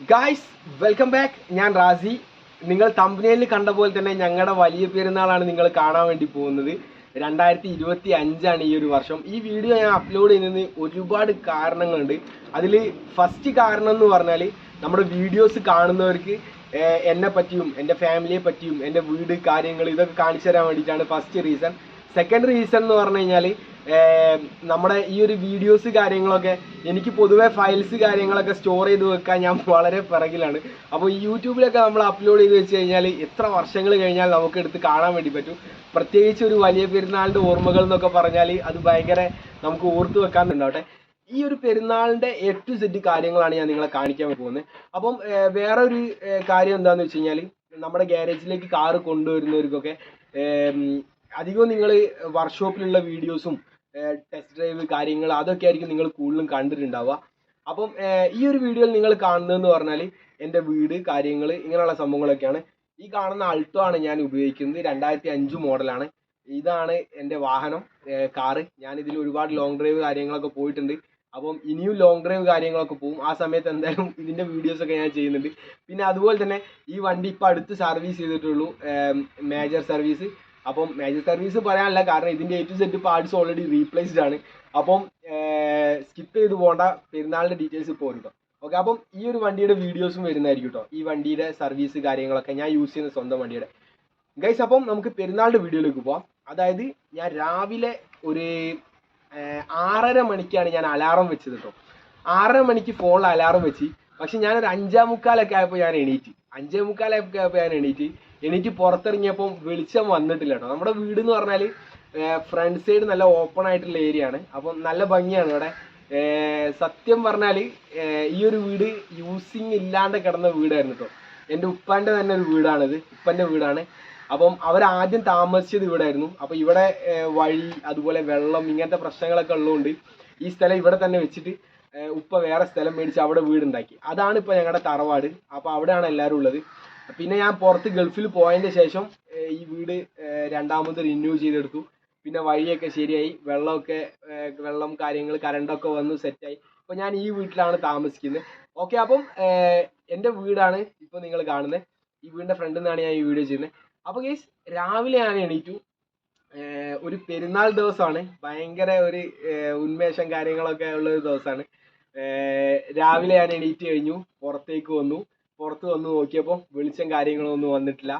Guys welcome back ഞാൻ റാസി. നിങ്ങൾ തമ്പനയിൽ കണ്ട പോലെ തന്നെ ഞങ്ങളുടെ വലിയ പെരുന്നാളാണ് നിങ്ങൾ കാണാൻ വേണ്ടി പോകുന്നത്. രണ്ടായിരത്തി ഇരുപത്തി അഞ്ചാണ് ഈ ഒരു വർഷം. ഈ വീഡിയോ ഞാൻ അപ്ലോഡ് ചെയ്യുന്നതിന് ഒരുപാട് കാരണങ്ങളുണ്ട്. അതിൽ ഫസ്റ്റ് കാരണം എന്ന് പറഞ്ഞാൽ നമ്മുടെ വീഡിയോസ് കാണുന്നവർക്ക് എന്നെ പറ്റിയും എന്റെ ഫാമിലിയെ പറ്റിയും എന്റെ വീട് കാര്യങ്ങൾ ഇതൊക്കെ കാണിച്ചു തരാൻ വേണ്ടിയിട്ടാണ് ഫസ്റ്റ് റീസൺ സെക്കൻഡ് റീസൺ എന്ന് പറഞ്ഞു കഴിഞ്ഞാൽ നമ്മുടെ ഈ ഒരു വീഡിയോസ് കാര്യങ്ങളൊക്കെ എനിക്ക് പൊതുവേ ഫയൽസ് കാര്യങ്ങളൊക്കെ സ്റ്റോർ ചെയ്ത് വെക്കാൻ ഞാൻ വളരെ പിറകിലാണ്. അപ്പോൾ ഈ യൂട്യൂബിലൊക്കെ നമ്മൾ അപ്ലോഡ് ചെയ്ത് വെച്ച് കഴിഞ്ഞാൽ എത്ര വർഷങ്ങൾ കഴിഞ്ഞാൽ നമുക്ക് എടുത്ത് കാണാൻ വേണ്ടി പറ്റും. പ്രത്യേകിച്ച് ഒരു വലിയ പെരുന്നാളിന്റെ ഓർമ്മകൾ എന്നൊക്കെ പറഞ്ഞാൽ അത് ഭയങ്കര നമുക്ക് ഓർത്ത് വെക്കാൻ ഉണ്ടാവട്ടെ. ഈ ഒരു പെരുന്നാളിന്റെ എ ടു സെറ്റ് കാര്യങ്ങളാണ് ഞാൻ നിങ്ങളെ കാണിക്കാൻ പോകുന്നത്. അപ്പം വേറെ ഒരു കാര്യം എന്താണെന്ന് വെച്ച് കഴിഞ്ഞാൽ നമ്മുടെ ഗ്യാരേജിലേക്ക് കാറ് കൊണ്ടുവരുന്നവർക്കൊക്കെ അധികവും നിങ്ങൾ വർക്ക്ഷോപ്പിലുള്ള വീഡിയോസും ടെസ്റ്റ് ഡ്രൈവ് കാര്യങ്ങൾ അതൊക്കെ ആയിരിക്കും നിങ്ങൾ കൂടുതലും കണ്ടിട്ടുണ്ടാവുക. അപ്പം ഈ ഒരു വീഡിയോയിൽ നിങ്ങൾ കാണുന്നതെന്ന് പറഞ്ഞാൽ എന്റെ വീട് കാര്യങ്ങൾ ഇങ്ങനെയുള്ള സംഭവങ്ങളൊക്കെയാണ്. ഈ കാണുന്ന അൾട്ടോ ആണ് ഞാൻ ഉപയോഗിക്കുന്നത്. രണ്ടായിരത്തി അഞ്ച് മോഡലാണ് ഇതാണ് എന്റെ വാഹനം കാറ്. ഞാൻ ഇതിൽ ഒരുപാട് ലോങ് ഡ്രൈവ് കാര്യങ്ങളൊക്കെ പോയിട്ടുണ്ട്. അപ്പം ഇനിയും ലോങ് ഡ്രൈവ് കാര്യങ്ങളൊക്കെ പോകും ആ സമയത്ത് എന്തായാലും ഇതിന്റെ വീഡിയോസ് ഒക്കെ ഞാൻ ചെയ്യുന്നുണ്ട്. പിന്നെ അതുപോലെ തന്നെ ഈ വണ്ടി ഇപ്പോൾ അടുത്ത് സർവീസ് ചെയ്തിട്ടുള്ളൂ മേജർ സർവീസ് അപ്പം മേജർ സർവീസ് പറയാനല്ല കാരണം ഇതിന്റെ a to set parts already replaced ആണ്. അപ്പം സ്കിപ്പ് ചെയ്ത് പോകേണ്ട പെരുന്നാളിന്റെ ഡീറ്റെയിൽസ് ഇപ്പോൾ കേട്ടോ ഓക്കെ അപ്പം ഈ ഒരു വണ്ടിയുടെ വീഡിയോസും വരുന്നതായിരിക്കും കേട്ടോ ഈ വണ്ടിയുടെ സർവീസ് കാര്യങ്ങളൊക്കെ ഞാൻ യൂസ് ചെയ്യുന്ന സ്വന്തം വണ്ടിയുടെ. ഗൈസ് അപ്പം നമുക്ക് പെരുന്നാളിന്റെ വീഡിയോയിലേക്ക് പോവാം. അതായത് ഞാൻ രാവിലെ ഒരു ആറര മണിക്കാണ് ഞാൻ അലാറം വെച്ചത് കേട്ടോ ആറര മണിക്ക് ഫോണിൽ അലാറം വെച്ച്. പക്ഷെ ഞാനൊരു അഞ്ചേ മുക്കാലൊക്കെ ആയപ്പോൾ ഞാൻ എണീറ്റ്. അഞ്ചേ മുക്കാലൊക്കെ ആയപ്പോൾ ഞാൻ എണീറ്റ്. എണീറ്റ് പുറത്തിറങ്ങിയപ്പോൾ വെളിച്ചം വന്നിട്ടില്ല കേട്ടോ. നമ്മുടെ വീട് എന്ന് പറഞ്ഞാൽ ഫ്രണ്ട് സൈഡ് നല്ല ഓപ്പൺ ആയിട്ടുള്ള ഏരിയ ആണ്. അപ്പം നല്ല ഭംഗിയാണ് ഇവിടെ. സത്യം പറഞ്ഞാൽ ഈ ഒരു വീട് യൂസിങ് ഇല്ലാണ്ട് കിടന്ന വീടായിരുന്നു കേട്ടോ. എന്റെ ഉപ്പാന്റെ തന്നെ ഒരു വീടാണിത്. ഉപ്പന്റെ വീടാണ്. അപ്പം അവരാദ്യം താമസിച്ചത് ഇവിടെ ആയിരുന്നു അപ്പൊ ഇവിടെ വഴി അതുപോലെ വെള്ളം ഇങ്ങനത്തെ പ്രശ്നങ്ങളൊക്കെ ഉള്ളതുകൊണ്ട് ഈ സ്ഥലം ഇവിടെ തന്നെ വെച്ചിട്ട് ഉപ്പ വേറെ സ്ഥലം മേടിച്ച് അവിടെ വീടുണ്ടാക്കി. അതാണ് ഇപ്പൊ ഞങ്ങളുടെ തറവാട്. അപ്പൊ അവിടെയാണ് എല്ലാവരും ഉള്ളത്. പിന്നെ ഞാൻ പുറത്ത് ഗൾഫിൽ പോയതിന്റെ ശേഷം ഈ വീട് രണ്ടാമത് റിന്യൂ ചെയ്തെടുത്തു. പിന്നെ വഴിയൊക്കെ ശരിയായി. വെള്ളമൊക്കെ വെള്ളം കാര്യങ്ങൾ കറണ്ടൊക്കെ വന്ന് സെറ്റായി അപ്പൊ ഞാൻ ഈ വീട്ടിലാണ് താമസിക്കുന്നത്. ഓക്കെ അപ്പം എന്റെ വീടാണ് ഇപ്പൊ നിങ്ങൾ കാണുന്നത് ഈ വീടിന്റെ ഫ്രണ്ടിൽ നിന്നാണ് ഞാൻ ഈ വീഡിയോ ചെയ്യുന്നത് അപ്പൊ ഗേസ് രാവിലെ ഞാൻ എണീറ്റു. ഒരു പെരുന്നാൾ ദിവസമാണ് ഭയങ്കര ഒരു ഉന്മേഷം കാര്യങ്ങളൊക്കെ ഉള്ള ഒരു ദിവസമാണ് രാവിലെ ഞാൻ എണീറ്റ് കഴിഞ്ഞു. പുറത്തേക്ക് വന്നു. പുറത്ത് വന്ന് നോക്കിയപ്പോൾ വെളിച്ചം കാര്യങ്ങളൊന്നും വന്നിട്ടില്ല.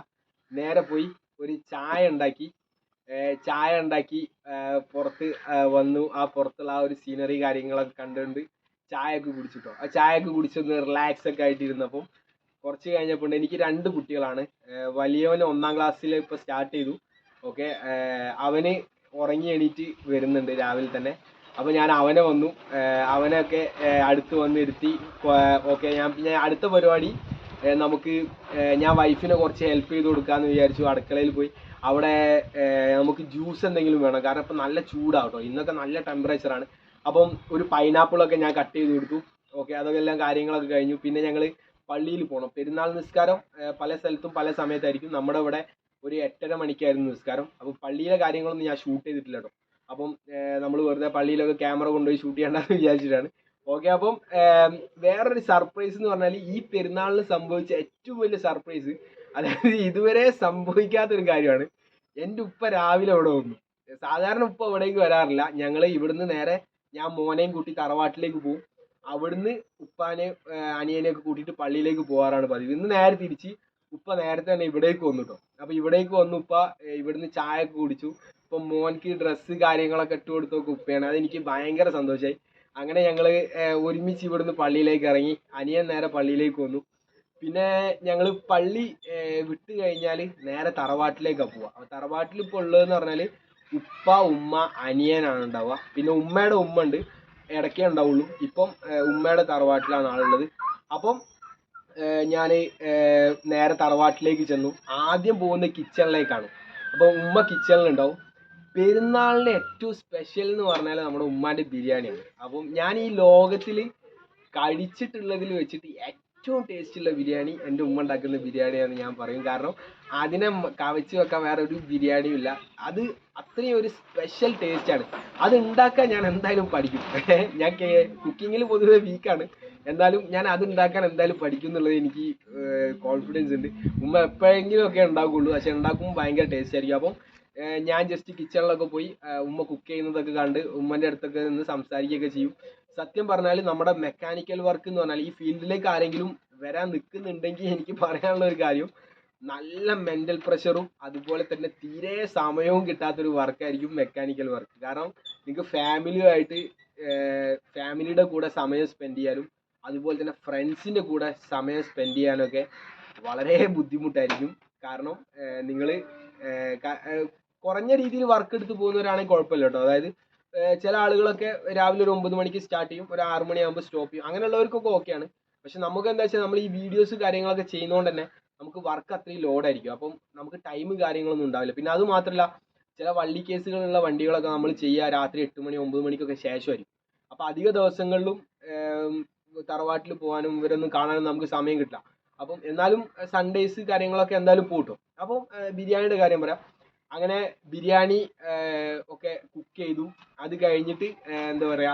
നേരെ പോയി ഒരു ചായ ഉണ്ടാക്കി. ചായ ഉണ്ടാക്കി പുറത്ത് വന്നു. ആ പുറത്തുള്ള ആ ഒരു സീനറി കാര്യങ്ങളൊക്കെ കണ്ടുകൊണ്ട് ചായയൊക്കെ കുടിച്ചിട്ടോ. ആ ചായയൊക്കെ കുടിച്ചൊന്ന് റിലാക്സ് ഒക്കെ ആയിട്ടിരുന്നപ്പം കുറച്ച് കഴിഞ്ഞപ്പോൾ എനിക്ക് രണ്ട് കുട്ടികളാണ്. വലിയവൻ ഒന്നാം ക്ലാസ്സിൽ ഇപ്പോൾ സ്റ്റാർട്ട് ചെയ്തു. ഓക്കെ അവന് ഉറങ്ങി എണീറ്റ് വരുന്നുണ്ട് രാവിലെ തന്നെ. അപ്പോൾ ഞാൻ അവനെ വന്നു. അവനൊക്കെ അടുത്ത് വന്നിരുത്തി ഓക്കെ ഞാൻ പിന്നെ അടുത്ത പരിപാടി നമുക്ക് ഞാൻ വൈഫിനെ കുറച്ച് ഹെൽപ്പ് ചെയ്ത് കൊടുക്കാന്ന് വിചാരിച്ചു അടുക്കളയിൽ പോയി. അവിടെ നമുക്ക് ജ്യൂസ് എന്തെങ്കിലും വേണം. കാരണം ഇപ്പം നല്ല ചൂടാട്ടോ. ഇന്നൊക്കെ നല്ല ടെമ്പറേച്ചറാണ് അപ്പം ഒരു പൈനാപ്പിളൊക്കെ ഞാൻ കട്ട് ചെയ്ത് കൊടുത്തു. ഓക്കെ അതൊക്കെ എല്ലാം കാര്യങ്ങളൊക്കെ കഴിഞ്ഞു. പിന്നെ ഞങ്ങൾ പള്ളിയിൽ പോകണം പെരുന്നാൾ നിസ്കാരം പല സ്ഥലത്തും പല സമയത്തായിരിക്കും. നമ്മുടെ ഇവിടെ ഒരു എട്ടര മണിക്കായിരുന്നു നിസ്കാരം. അപ്പോൾ പള്ളിയിലെ കാര്യങ്ങളൊന്നും ഞാൻ ഷൂട്ട് ചെയ്തിട്ടില്ല കേട്ടോ. അപ്പം നമ്മൾ വെറുതെ പള്ളിയിലൊക്കെ ക്യാമറ കൊണ്ടുപോയി ഷൂട്ട് ചെയ്യണ്ടെന്ന് വിചാരിച്ചിട്ടാണ്. ഓക്കെ അപ്പം വേറൊരു സർപ്രൈസ് എന്ന് പറഞ്ഞാൽ ഈ പെരുന്നാളിന് സംഭവിച്ച ഏറ്റവും വലിയ സർപ്രൈസ് അതായത് ഇതുവരെ സംഭവിക്കാത്തൊരു കാര്യമാണ്. എന്റെ ഉപ്പ രാവിലെ ഇവിടെ വന്നു. സാധാരണ ഉപ്പ ഇവിടേക്ക് വരാറില്ല. ഞങ്ങൾ ഇവിടുന്ന് നേരെ ഞാൻ മോനെയും കൂട്ടി തറവാട്ടിലേക്ക് പോകും അവിടുന്ന് ഉപ്പാനെ അനിയനെയൊക്കെ കൂട്ടിയിട്ട് പള്ളിയിലേക്ക് പോകാറാണ് പതിവ്. ഇന്ന് നേരെ തിരിച്ച് ഉപ്പ നേരത്തെ തന്നെ ഇവിടേക്ക് വന്നു കേട്ടോ അപ്പോൾ ഇവിടേക്ക് വന്നു ഉപ്പ ഇവിടുന്ന് ചായ ഒക്കെ കുടിച്ചു. ഇപ്പൊ മോൻക്ക് ഡ്രസ്സ് കാര്യങ്ങളൊക്കെ ഇട്ട് കൊടുത്തൊക്കെ ഉപ്പയാണ്. അതെനിക്ക് ഭയങ്കര സന്തോഷമായി അങ്ങനെ ഞങ്ങൾ ഒരുമിച്ച് ഇവിടുന്ന് പള്ളിയിലേക്ക് ഇറങ്ങി. അനിയൻ നേരെ പള്ളിയിലേക്ക് വന്നു. പിന്നെ ഞങ്ങൾ പള്ളി വിട്ട് കഴിഞ്ഞാൽ നേരെ തറവാട്ടിലേക്കാണ് പോവുക തറവാട്ടിൽ ഇപ്പോൾ ഉള്ളതെന്ന് പറഞ്ഞാൽ ഉപ്പ ഉമ്മ അനിയനാണ് ഉണ്ടാവുക. പിന്നെ ഉമ്മയുടെ ഉമ്മ ഉണ്ട്. ഇടയ്ക്കേ ഉണ്ടാവുള്ളൂ. ഇപ്പം ഉമ്മയുടെ തറവാട്ടിലാണ് ആളുള്ളത്. അപ്പം ഞാൻ നേരെ തറവാട്ടിലേക്ക് ചെന്നു. ആദ്യം പോകുന്ന കിച്ചണിലേക്കാണ് അപ്പോൾ ഉമ്മ കിച്ചണിലുണ്ടാവും പെരുന്നാളിന് ഏറ്റവും സ്പെഷ്യൽ എന്ന് പറഞ്ഞാൽ നമ്മുടെ ഉമ്മാന്റെ ബിരിയാണിയാണ്. അപ്പം ഞാൻ ഈ ലോകത്തിൽ കഴിച്ചിട്ടുള്ളതിൽ വെച്ചിട്ട് ഏറ്റവും ടേസ്റ്റ് ഉള്ള ബിരിയാണി എന്റെ ഉമ്മ ഉണ്ടാക്കുന്ന ബിരിയാണിയാണെന്ന് ഞാൻ പറയും. കാരണം അതിനെ കവച്ച് വെക്കാൻ വേറെ ഒരു ബിരിയാണിയും ഇല്ല. അത് അത്രയും ഒരു സ്പെഷ്യൽ ടേസ്റ്റാണ് അത് ഉണ്ടാക്കാൻ ഞാൻ എന്തായാലും പഠിക്കും. ഞാൻ കുക്കിങ്ങിൽ പൊതുവെ വീക്കാണ് എന്നാലും ഞാൻ അത് ഉണ്ടാക്കാൻ എന്തായാലും പഠിക്കും എന്നുള്ളത് എനിക്ക് കോൺഫിഡൻസ് ഉണ്ട്. ഉമ്മ എപ്പോഴെങ്കിലും ഒക്കെ ഉണ്ടാക്കുള്ളൂ. പക്ഷെ ഉണ്ടാക്കുമ്പോൾ ഭയങ്കര ടേസ്റ്റ് ആയിരിക്കും. അപ്പം ഞാൻ ജസ്റ്റ് കിച്ചണിലൊക്കെ പോയി ഉമ്മ കുക്ക് ചെയ്യുന്നതൊക്കെ കണ്ട് ഉമ്മന്റെ അടുത്തൊക്കെ നിന്ന് സംസാരിക്കുകയൊക്കെ ചെയ്യും. സത്യം പറഞ്ഞാൽ നമ്മുടെ മെക്കാനിക്കൽ വർക്ക് എന്ന് പറഞ്ഞാൽ ഈ ഫീൽഡിലേക്ക് ആരെങ്കിലും വരാൻ നിൽക്കുന്നുണ്ടെങ്കിൽ എനിക്ക് പറയാനുള്ള ഒരു കാര്യം നല്ല മെന്റൽ പ്രഷറും അതുപോലെ തന്നെ തീരെ സമയവും കിട്ടാത്തൊരു വർക്കായിരിക്കും മെക്കാനിക്കൽ വർക്ക് കാരണം നിങ്ങൾക്ക് ഫാമിലിയുമായിട്ട് ഫാമിലിയുടെ കൂടെ സമയം സ്പെൻഡ് ചെയ്യാനും അതുപോലെ തന്നെ ഫ്രണ്ട്സിന്റെ കൂടെ സമയം സ്പെൻഡ് ചെയ്യാനൊക്കെ വളരെ ബുദ്ധിമുട്ടായിരിക്കും. കാരണം നിങ്ങൾ കുറഞ്ഞ രീതിയിൽ വർക്ക് എടുത്ത് പോകുന്നവരാണെങ്കിൽ കുഴപ്പമില്ല കേട്ടോ. അതായത് ചില ആളുകളൊക്കെ രാവിലെ ഒരു ഒമ്പത് മണിക്ക് സ്റ്റാർട്ട് ചെയ്യും ഒരു ആറ് മണിയാകുമ്പോൾ സ്റ്റോപ്പ് ചെയ്യും. അങ്ങനെയുള്ളവർക്കൊക്കെ ഓക്കെയാണ് പക്ഷെ നമുക്ക് എന്താ വെച്ചാൽ നമ്മൾ ഈ വീഡിയോസ് കാര്യങ്ങളൊക്കെ ചെയ്യുന്നതുകൊണ്ട് തന്നെ നമുക്ക് വർക്ക് അത്രയും ലോഡായിരിക്കും അപ്പം നമുക്ക് ടൈം കാര്യങ്ങളൊന്നും ഉണ്ടാവില്ല. പിന്നെ അത് മാത്രമല്ല ചില വള്ളി കേസുകളുള്ള വണ്ടികളൊക്കെ നമ്മൾ ചെയ്യുക രാത്രി എട്ട് മണി ഒമ്പത് മണിക്കൊക്കെ ശേഷമായിരിക്കും. അപ്പോൾ അധിക ദിവസങ്ങളിലും തറവാട്ടിൽ പോകാനും ഇവരൊന്നും കാണാനും നമുക്ക് സമയം കിട്ടില്ല. അപ്പം എന്നാലും സൺഡേസ് കാര്യങ്ങളൊക്കെ എന്തായാലും പോട്ടും. അപ്പം ബിരിയാണിയുടെ കാര്യം പറയാം. അങ്ങനെ ബിരിയാണി ഒക്കെ കുക്ക് ചെയ്തു. അത് കഴിഞ്ഞിട്ട് എന്താ പറയാ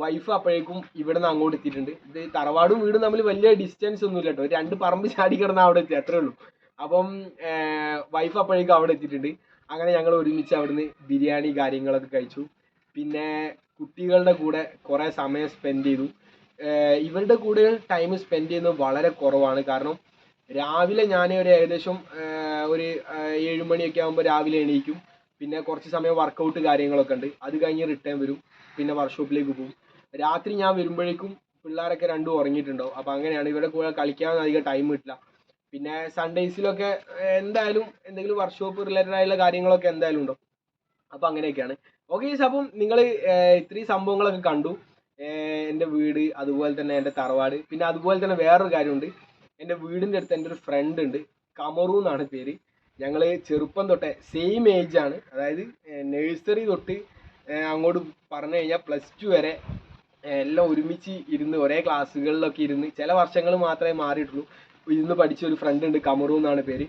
വൈഫ് അപ്പോഴേക്കും ഇവിടെ നിന്ന് അങ്ങോട്ട് എത്തിയിട്ടുണ്ട്. ഇത് തറവാടും വീടും തമ്മിൽ വലിയ ഡിസ്റ്റൻസ് ഒന്നുമില്ല കേട്ടോ. രണ്ട് പറമ്പ് ചാടി കിടന്ന അവിടെ എത്തി അത്രേ ഉള്ളൂ. അപ്പം വൈഫ് അപ്പോഴേക്കും അവിടെ എത്തിയിട്ടുണ്ട്. അങ്ങനെ ഞങ്ങൾ ഒരുമിച്ച് അവിടുന്ന് ബിരിയാണി കാര്യങ്ങളൊക്കെ കഴിച്ചു. പിന്നെ കുട്ടികളുടെ കൂടെ കുറേ സമയം സ്പെൻഡ് ചെയ്തു. ഇവരുടെ കൂടെ ടൈം സ്പെൻഡ് ചെയ്യുന്നത് വളരെ കുറവാണ്. കാരണം രാവിലെ ഞാൻ ഒരു ഏകദേശം ഒരു ഏഴ് മണിയൊക്കെ ആകുമ്പോൾ രാവിലെ എണീക്കും. പിന്നെ കുറച്ച് സമയം വർക്കൗട്ട് കാര്യങ്ങളൊക്കെ ഉണ്ട്. അത് കഴിഞ്ഞ് റിട്ടേൺ വരും. പിന്നെ വർക്ക്ഷോപ്പിലേക്ക് പോകും. രാത്രി ഞാൻ വരുമ്പോഴേക്കും പിള്ളേരൊക്കെ രണ്ടും ഉറങ്ങിയിട്ടുണ്ടാവും. അപ്പോൾ അങ്ങനെയാണ്. ഇവിടെ കൂടെ കളിക്കാൻ അധികം ടൈം കിട്ടില്ല. പിന്നെ സൺഡേസിലൊക്കെ എന്തായാലും എന്തെങ്കിലും വർക്ക്ഷോപ്പ് റിലേറ്റഡ് ആയിട്ടുള്ള കാര്യങ്ങളൊക്കെ എന്തായാലും ഉണ്ടാവും അപ്പോൾ അങ്ങനെയൊക്കെയാണ്. ഓക്കെ അപ്പം നിങ്ങൾ ഇത്രയും സംഭവങ്ങളൊക്കെ കണ്ടു. എന്റെ വീട് അതുപോലെ തന്നെ എന്റെ തറവാട്. പിന്നെ അതുപോലെ തന്നെ വേറൊരു കാര്യമുണ്ട്. എന്റെ വീടിന്റെ അടുത്ത് എന്റെ ഒരു ഫ്രണ്ട് ഉണ്ട്. കമറു എന്നാണ് പേര്. ഞങ്ങൾ ചെറുപ്പം തൊട്ടേ സെയിം ഏജ് ആണ്. അതായത് നഴ്സറി തൊട്ട് അങ്ങോട്ട് പറഞ്ഞു കഴിഞ്ഞാൽ പ്ലസ് ടു വരെ എല്ലാം ഒരുമിച്ച് ഇരുന്ന് ഒരേ ക്ലാസ്സുകളിലൊക്കെ ഇരുന്ന് ചില വർഷങ്ങൾ മാത്രമേ മാറിയിട്ടുള്ളൂ. ഇരുന്ന് പഠിച്ച ഒരു ഫ്രണ്ട് ഉണ്ട് കമറു എന്നാണ് പേര്.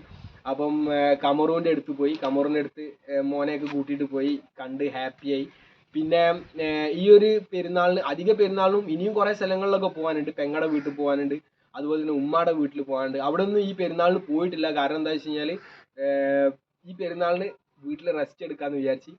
അപ്പം ഏഹ് കമറുവിന്റെ അടുത്ത് പോയി. കമറുവിന്റെ അടുത്ത് മോനെ മോനെയൊക്കെ കൂട്ടിയിട്ട് പോയി. കണ്ട് ഹാപ്പിയായി പിന്നെ ഈ ഒരു പെരുന്നാളിന് അധിക പെരുന്നാളിനും ഇനിയും കുറേ സ്ഥലങ്ങളിലൊക്കെ പോകാനുണ്ട് പെങ്ങടെ വീട്ടിൽ പോകാനുണ്ട് അതുപോലെ തന്നെ ഉമ്മാടെ വീട്ടിൽ പോകാണ്ട് അവിടെ ഒന്നും ഈ പെരുന്നാളിന് പോയിട്ടില്ല. കാരണം എന്താ വെച്ച് കഴിഞ്ഞാൽ ഈ പെരുന്നാളിന് വീട്ടിൽ റെസ്റ്റ് എടുക്കാമെന്ന് വിചാരിച്ച്